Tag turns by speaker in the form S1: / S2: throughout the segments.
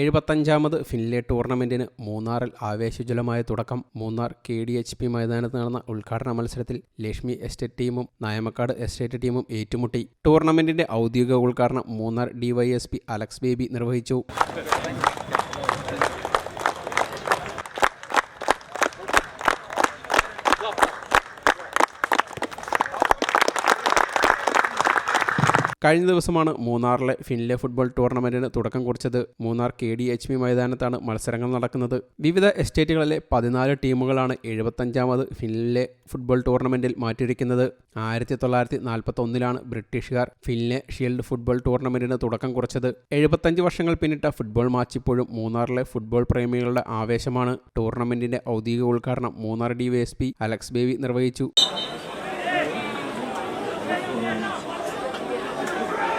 S1: എഴുപത്തഞ്ചാമത് Finlay ടൂർണമെന്റിന് മൂന്നാറിൽ ആവേശജ്വലമായ തുടക്കം. Munnar K D H P മൈതാനത്ത് നടന്ന ഉദ്ഘാടന മത്സരത്തിൽ ലക്ഷ്മി എസ്റ്റേറ്റ് ടീമും നായമക്കാട് എസ്റ്റേറ്റ് ടീമും ഏറ്റുമുട്ടി. ടൂർണമെന്റിന്റെ ഔദ്യോഗിക ഉദ്ഘാടനം മൂന്നാർ ഡിവൈഎസ്പി അലക്സ് ബേബി നിർവഹിച്ചു. കഴിഞ്ഞ ദിവസമാണ് മൂന്നാറിലെ ഫിൻലെ ഫുട്ബോൾ ടൂർണമെന്റിന് തുടക്കം കുറിച്ചത്. Munnar K D H P മൈതാനത്താണ് മത്സരങ്ങൾ നടക്കുന്നത്. വിവിധ എസ്റ്റേറ്റുകളിലെ പതിനാല് ടീമുകളാണ് എഴുപത്തഞ്ചാമത് ഫിൻലെ ഫുട്ബോൾ ടൂർണമെന്റിൽ മാറ്റിയിരിക്കുന്നത്. ആയിരത്തി തൊള്ളായിരത്തി നാൽപ്പത്തി ഒന്നിലാണ് ബ്രിട്ടീഷുകാർ ഫിൻലെ ഷീൽഡ് ഫുട്ബോൾ ടൂർണമെന്റിന് തുടക്കം കുറിച്ചത്. എഴുപത്തഞ്ച് വർഷങ്ങൾ പിന്നിട്ട ഫുട്ബോൾ മാച്ച് ഇപ്പോഴും മൂന്നാറിലെ ഫുട്ബോൾ പ്രേമികളുടെ ആവേശമാണ്. ടൂർണമെന്റിന്റെ ഔദ്യോഗിക ഉദ്ഘാടനം മൂന്നാർ ഡി അലക്സ് ബേബി നിർവഹിച്ചു.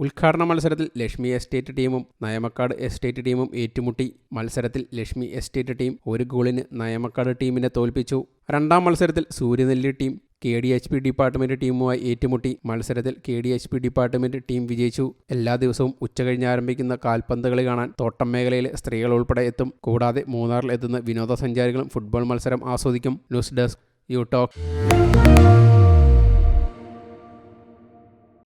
S1: ഉദ്ഘാടന മത്സരത്തിൽ ലക്ഷ്മി എസ്റ്റേറ്റ് ടീമും നയമക്കാട് എസ്റ്റേറ്റ് ടീമും ഏറ്റുമുട്ടി. മത്സരത്തിൽ ലക്ഷ്മി എസ്റ്റേറ്റ് ടീം ഒരു ഗോളിന് നയമക്കാട് ടീമിനെ തോൽപ്പിച്ചു. രണ്ടാം മത്സരത്തിൽ Suryanelli team K D H P department ടീമുമായി ഏറ്റുമുട്ടി. മത്സരത്തിൽ K D H P department team വിജയിച്ചു. എല്ലാ ദിവസവും ഉച്ചകഴിഞ്ഞ് ആരംഭിക്കുന്ന കാൽപന്ത് കളി കാണാൻ തോട്ടം മേഖലയിലെ സ്ത്രീകൾ ഉൾപ്പെടെ എത്തും. കൂടാതെ മൂന്നാറിൽ എത്തുന്ന വിനോദസഞ്ചാരികളും ഫുട്ബോൾ മത്സരം ആസ്വദിക്കും. News desk you talk.